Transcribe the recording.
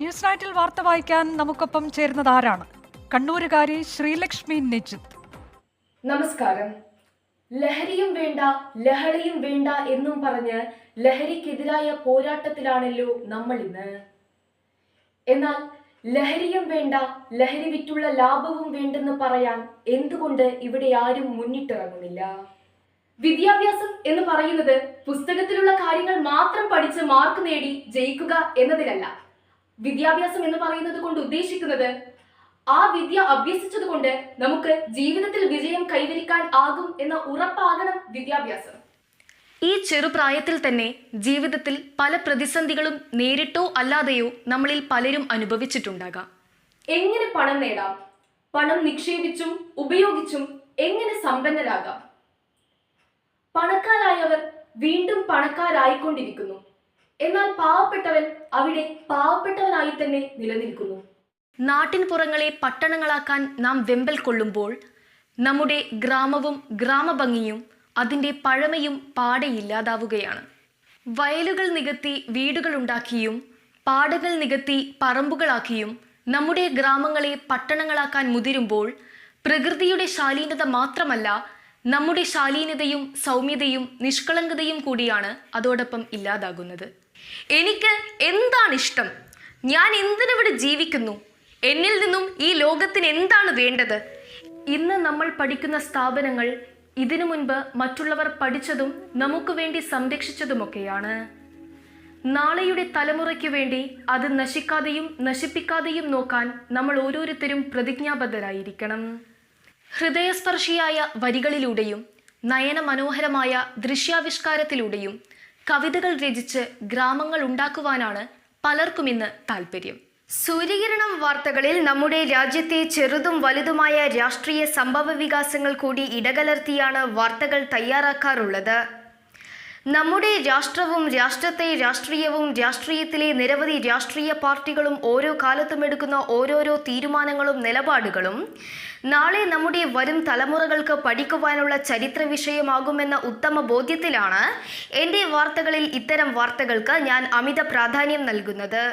News നൈറ്റിൽ വാർത്ത വായിക്കാൻ നമുക്കൊപ്പം ചേരുന്നത് ആരാണ്? കണ്ണൂരുകാരി ശ്രീലക്ഷ്മി നിജിത്ത് നമസ്കാരം. ലഹരിയും വേണ്ട ലഹളയും വേണ്ട എന്നും പറഞ്ഞ് ലഹരിക്കെതിരായ പോരാട്ടത്തിലാണല്ലോ നമ്മൾ ഇന്ന് എന്നാൽ ലഹരിയും വേണ്ട ലഹരി വിറ്റുള്ള ലാഭവും വേണ്ടെന്ന് പറയാൻ എന്തുകൊണ്ട് ഇവിടെ ആരും മുന്നിട്ടിറങ്ങുന്നില്ല? വിദ്യാഭ്യാസം എന്ന് പറയുന്നത് പുസ്തകത്തിലുള്ള കാര്യങ്ങൾ മാത്രം പഠിച്ച് മാർക്ക് നേടി ജയിക്കുക എന്നതിലല്ല. വിദ്യാഭ്യാസം എന്ന് പറയുന്നത് കൊണ്ട് ഉദ്ദേശിക്കുന്നത് ആ വിദ്യ അഭ്യസിച്ചത് കൊണ്ട് നമുക്ക് ജീവിതത്തിൽ വിജയം കൈവരിക്കാൻ ആകും എന്ന ഉറപ്പാകണം വിദ്യാഭ്യാസം. ഈ ചെറുപ്രായത്തിൽ തന്നെ ജീവിതത്തിൽ പല പ്രതിസന്ധികളും നേരിട്ടോ അല്ലാതെയോ നമ്മളിൽ പലരും അനുഭവിച്ചിട്ടുണ്ടാകാം. എങ്ങനെ പണം നേടാം? പണം നിക്ഷേപിച്ചും ഉപയോഗിച്ചും എങ്ങനെ സമ്പന്നരാകാം? പണക്കാരായവർ വീണ്ടും പണക്കാരായിക്കൊണ്ടിരിക്കുന്നു. എന്നാൽ പാവപ്പെട്ടവൻ അവിടെ പാവപ്പെട്ടവനായി തന്നെ നിലനിൽക്കുന്നു. നാട്ടിൻ പുറങ്ങളെ പട്ടണങ്ങളാക്കാൻ നാം വെമ്പൽ കൊള്ളുമ്പോൾ നമ്മുടെ ഗ്രാമവും ഗ്രാമഭംഗിയും അതിന്റെ പഴമയും പാടെ ഇല്ലാതാവുകയാണ് വയലുകൾ നികത്തി വീടുകൾ ഉണ്ടാക്കിയും പാടകൾ നികത്തി പറമ്പുകളാക്കിയും നമ്മുടെ ഗ്രാമങ്ങളെ പട്ടണങ്ങളാക്കാൻ മുതിരുമ്പോൾ പ്രകൃതിയുടെ ശാലീനത മാത്രമല്ല നമ്മുടെ ശാലീനതയും സൗമ്യതയും നിഷ്കളങ്കതയും കൂടിയാണ് അതോടൊപ്പം ഇല്ലാതാകുന്നത്. എനിക്ക് എന്താണ് ഇഷ്ടം ഞാൻ എന്തിനിവിടെ ജീവിക്കുന്നു? എന്നിൽ നിന്നും ഈ ലോകത്തിന് എന്താണ് വേണ്ടത്? ഇന്ന് നമ്മൾ പഠിക്കുന്ന സ്ഥാപനങ്ങൾ ഇതിനു മുൻപ് മറ്റുള്ളവർ പഠിച്ചതും നമുക്ക് വേണ്ടി സംരക്ഷിച്ചതുമൊക്കെയാണ്. നാളെയുടെ തലമുറയ്ക്ക് വേണ്ടി അത് നശിക്കാതെയും നശിപ്പിക്കാതെയും നോക്കാൻ നമ്മൾ ഓരോരുത്തരും പ്രതിജ്ഞാബദ്ധരായിരിക്കണം. ഹൃദയസ്പർശിയായ വരികളിലൂടെയും നയന മനോഹരമായ ദൃശ്യാവിഷ്കാരത്തിലൂടെയും കവിതകൾ രചിച്ച് ഗ്രാമങ്ങൾ ഉണ്ടാക്കുവാനാണ് പലർക്കും ഇന്ന് താല്പര്യം സൂര്യകിരണം വാർത്തകളിൽ നമ്മുടെ രാജ്യത്തെ ചെറുതും വലുതുമായ രാഷ്ട്രീയ സംഭവ വികാസങ്ങൾ കൂടി ഇടകലർത്തിയാണ് വാർത്തകൾ തയ്യാറാക്കാറുള്ളത്. നമ്മുടെ രാഷ്ട്രവും രാഷ്ട്രത്തെ രാഷ്ട്രീയവും രാഷ്ട്രീയത്തിലെ നിരവധി രാഷ്ട്രീയ പാർട്ടികളും ഓരോ കാലത്തും എടുക്കുന്ന ഓരോരോ തീരുമാനങ്ങളും നിലപാടുകളും നാളെ നമ്മുടെ വരും തലമുറകൾക്ക് പഠിക്കുവാനുള്ള ചരിത്ര വിഷയമാകുമെന്ന ഉത്തമ ബോധ്യത്തിലാണ് എന്റെ വാർത്തകളിൽ ഇത്തരം വാർത്തകൾക്ക് ഞാൻ അമിത പ്രാധാന്യം നൽകുന്നത്.